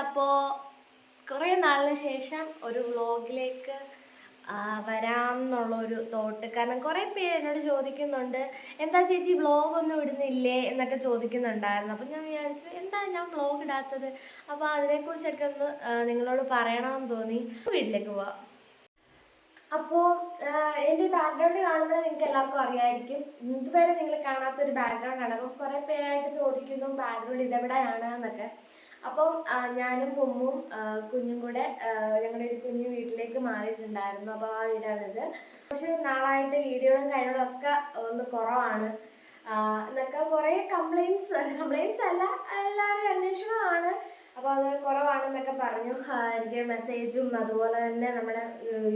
അപ്പോൾ കുറേ നാളിന് ശേഷം ഒരു വ്ളോഗിലേക്ക് വരാം എന്നുള്ളൊരു തോട്ട് കാരണം കുറേ പേര് എന്നോട് ചോദിക്കുന്നുണ്ട് എന്താ ചേച്ചി വ്ളോഗ് ഒന്നും ഇടുന്നില്ലേ? എന്നൊക്കെ ചോദിക്കുന്നുണ്ടായിരുന്നു. അപ്പം ഞാൻ വിചാരിച്ചു എന്താ ഞാൻ വ്ളോഗ് ഇടാത്തത്? അപ്പോൾ അതിനെക്കുറിച്ചൊക്കെ ഒന്ന് നിങ്ങളോട് പറയണമെന്ന് തോന്നി. വീട്ടിലേക്ക് പോവാം. അപ്പോൾ എന്റെ ബാക്ക്ഗ്രൗണ്ട് കാണുമ്പോൾ നിങ്ങൾക്ക് എല്ലാവർക്കും അറിയായിരിക്കും. ഇതുവരെ നിങ്ങൾ കാണാത്ത ഒരു ബാക്ക്ഗ്രൗണ്ട് ആണ്. അപ്പം കുറേ പേരായിട്ട് ചോദിക്കുന്നു ബാക്ക്ഗ്രൗണ്ട് ഇതെവിടെയാണ്? എന്നൊക്കെ. അപ്പം ഞാനും പൊമ്മും കുഞ്ഞും കൂടെ ഞങ്ങളുടെ ഒരു കുഞ്ഞു വീട്ടിലേക്ക് മാറിയിട്ടുണ്ടായിരുന്നു. അപ്പോൾ ആ വീടാണിത്. പക്ഷെ നാളായിട്ട് വീഡിയോകളും കാര്യങ്ങളും ഒക്കെ ഒന്ന് കുറവാണ്. എന്നൊക്കെ കുറേ കംപ്ലൈൻസ് കംപ്ലൈൻസ് അല്ല എല്ലാവരും അന്വേഷണമാണ്. അപ്പോൾ അത് കുറവാണെന്നൊക്കെ പറഞ്ഞു. എനിക്ക് മെസ്സേജും അതുപോലെ തന്നെ നമ്മുടെ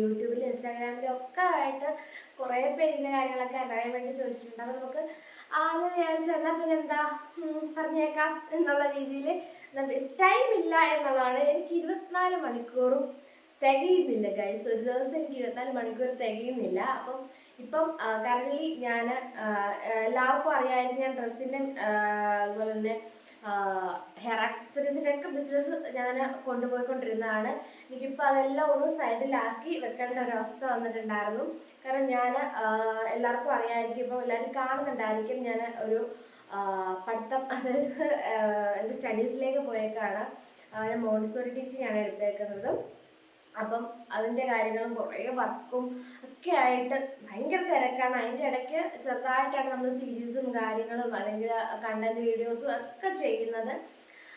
യൂട്യൂബിലും ഇൻസ്റ്റാഗ്രാമിലും ഒക്കെ ആയിട്ട് കുറേ പേര് ഇതിന്റെ കാര്യങ്ങളൊക്കെ അറിയാൻ വേണ്ടി ചോദിച്ചിട്ടുണ്ട്. അപ്പോൾ നമുക്ക് ആന്ന് വിചാരിച്ചു എന്നാൽ പിന്നെ എന്താ? പറഞ്ഞേക്കാം എന്നുള്ള രീതിയിൽ. ടൈം ഇല്ല എന്നുള്ളതാണ്. എനിക്ക് ഇരുപത്തിനാല് മണിക്കൂറും തികയുന്നില്ല ഗൈസ് ഒരു ദിവസം എനിക്ക് ഇരുപത്തിനാല് മണിക്കൂർ തികയുന്നില്ല. അപ്പം ഇപ്പം കറന്റ് ഞാൻ എല്ലാവർക്കും അറിയാമായിരുന്നു ഞാൻ ഡ്രസ്സിന്റെ അതുപോലെ തന്നെ ഹെയർ ആക്സസറീസിന്റെ ഒക്കെ ബിസിനസ് ഞാൻ കൊണ്ടുപോയിക്കൊണ്ടിരുന്നതാണ്. എനിക്കിപ്പോൾ അതെല്ലാം ഒന്ന് സൈഡിലാക്കി വെക്കേണ്ട ഒരു അവസ്ഥ വന്നിട്ടുണ്ടായിരുന്നു. കാരണം ഞാൻ എല്ലാവർക്കും അറിയാമായിരിക്കും ഇപ്പോൾ എല്ലാവരും കാണുന്നുണ്ടായിരിക്കും ഞാൻ ഒരു പഠിത്തം അതായത് എന്റെ സ്റ്റഡീസിലേക്ക് പോയേക്കാണ്. ഞാൻ മോണ്ടിസോറി ടീച്ചിങ് ആണ് എടുത്തേക്കുന്നത്. അപ്പം അതിന്റെ കാര്യങ്ങളും കുറേ വർക്കും ഒക്കെ ആയിട്ട് ഭയങ്കര തിരക്കാണ്. അതിന്റെ ഇടയ്ക്ക് ചെറുതായിട്ടാണ് നമ്മൾ സീരീസും കാര്യങ്ങളും അല്ലെങ്കിൽ കണ്ടന്റ് വീഡിയോസും ഒക്കെ ചെയ്യുന്നത്.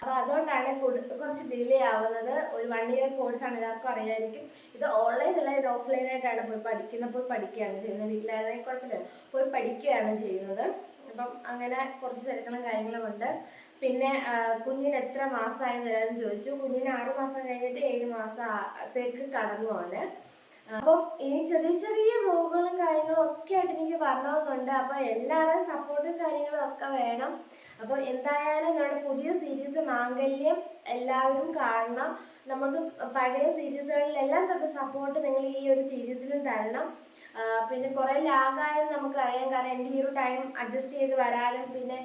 അപ്പോൾ അതുകൊണ്ടാണ് കുറച്ച് ഡിലേ ആവുന്നത്. ഒരു വൺ ഇയർ ആണ് എല്ലാവർക്കും അറിയായിരിക്കും. ഇത് ഓൺലൈൻ അല്ല ഇത് ഓഫ്ലൈൻ ആയിട്ടാണ് പോയി പഠിക്കുന്നത് പോയി പഠിക്കുകയാണ് ചെയ്യുന്നത്. വീട്ടിലായിരുന്നെങ്കിൽ കുഴപ്പമില്ല. പോയി പഠിക്കുകയാണ് ചെയ്യുന്നത്. അപ്പം അങ്ങനെ കുറച്ച് തിരക്കുകളും കാര്യങ്ങളും ഉണ്ട് പിന്നെ കുഞ്ഞിന് എത്ര മാസമായി എല്ലാവരും ചോദിച്ചു. കുഞ്ഞിന് ആറ് മാസം കഴിഞ്ഞിട്ട് ഏഴ് മാസത്തേക്ക് കടന്നു അവന്. അപ്പം ഇനി ചെറിയ ചെറിയ വ്ലോഗുകളും കാര്യങ്ങളും ഒക്കെ ആയിട്ട് എനിക്ക് വരണമെന്നുണ്ട് അപ്പോൾ എല്ലാവരും സപ്പോർട്ടും കാര്യങ്ങളും ഒക്കെ വേണം. അപ്പോൾ എന്തായാലും നമ്മുടെ പുതിയ സീരീസ് മാംഗല്യം എല്ലാവരും കാണണം. നമുക്ക് പഴയ സീരീസുകളിലെല്ലാം തന്നെ സപ്പോർട്ട് നിങ്ങൾ ഈ ഒരു സീരീസിലും തരണം. പിന്നെ കുറേ ലാഗായെന്ന് നമുക്കറിയാം. കാരണം എന്റെ ഈ ഒരു ടൈം അഡ്ജസ്റ്റ് ചെയ്ത് വരാനും പിന്നെ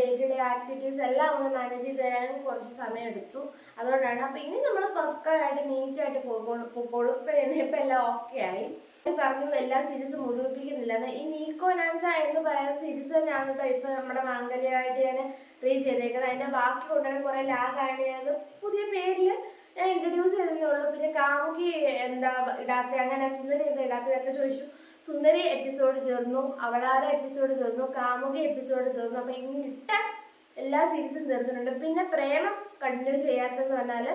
ഡേ ടു ഡേ ആക്ടിവിറ്റീസ് എല്ലാം ഒന്ന് മാനേജ് ചെയ്ത് തരാനും കുറച്ച് സമയം എടുത്തു അതുകൊണ്ടാണ്. അപ്പോൾ ഇനി നമ്മൾ പക്കായിട്ട് നീറ്റായിട്ട് പോയിക്കോളും പോയിക്കോളും ഇപ്പം എല്ലാം ഓക്കെ ആയി. ഞാൻ പറഞ്ഞു എല്ലാ സീരീസും മുഴുവിപ്പിക്കുന്നില്ല ഈ നീക്കോ നാഞ്ച എന്ന് പറയുന്ന സീരീസ് തന്നെയാണ് കേട്ടോ ഇപ്പം നമ്മുടെ മാംഗല്യമായിട്ട് ഞാൻ റീച്ച് ചെയ്തേക്കുന്നത്. അതിന്റെ ബാക്കി കൊണ്ടുവരാൻ കുറേ ലാഗാണ് ഞാനത് പുതിയ പേരിൽ ഞാൻ ഇൻട്രൊഡ്യൂസ് ചെയ്തതേ ഉള്ളൂ. പിന്നെ കാമുകി എന്താ ഇടാത്ത? അങ്ങനെ സുന്ദരി എന്താ ഇടാത്തതൊക്കെ ചോദിച്ചു. സുന്ദരി എപ്പിസോഡ് തീർന്നു അവളാര എപ്പിസോഡ് തീർന്നു കാമുക എപ്പിസോഡ് തീർന്നു. അപ്പൊ ഇനി ഇട്ട എല്ലാ സീരീസും തീർന്നിട്ടുണ്ട്. പിന്നെ പ്രേമം കണ്ടിന്യൂ ചെയ്യാത്തതെന്ന് പറഞ്ഞാൽ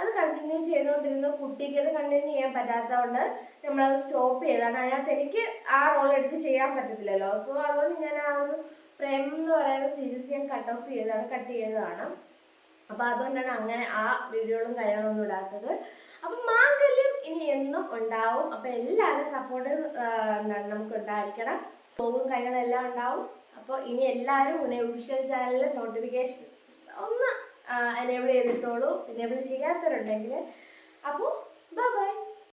അത് കണ്ടിന്യൂ ചെയ്തുകൊണ്ടിരുന്ന കുട്ടിക്ക് അത് കണ്ടിന്യൂ ചെയ്യാൻ പറ്റാത്തതുകൊണ്ട് നമ്മളത് സ്റ്റോപ്പ് ചെയ്താണ് അതിനകത്ത് എനിക്ക് ആ റോൾ എടുത്ത് ചെയ്യാൻ പറ്റത്തില്ലല്ലോ. സോ അതുകൊണ്ട് ഞാൻ ആ ഒരു പ്രേമം എന്ന് പറയുന്ന സീരീസ് ഞാൻ കട്ട് ഓഫ് ചെയ്തതാണ് കട്ട് ചെയ്തതാണ്. അപ്പൊ അതുകൊണ്ടാണ് അങ്ങനെ ആ വീഡിയോകളും കാര്യങ്ങളൊന്നും ഇടാത്തത്. അപ്പൊ മാംഗല്യം ഇനി എന്നും ഉണ്ടാവും. അപ്പൊ എല്ലാവരും സപ്പോർട്ട് നമുക്ക് ഉണ്ടായിരിക്കണം. പോകും കാര്യങ്ങളെല്ലാം ഉണ്ടാവും. അപ്പോൾ ഇനി എല്ലാവരും ഒഫീഷ്യൽ ചാനലിൽ നോട്ടിഫിക്കേഷൻ ഒന്ന് എനേബിൾ ചെയ്തിട്ടോളൂ. എനേബിൾ ചെയ്യാത്തവരുണ്ടെങ്കിൽ അപ്പോൾ ബൈ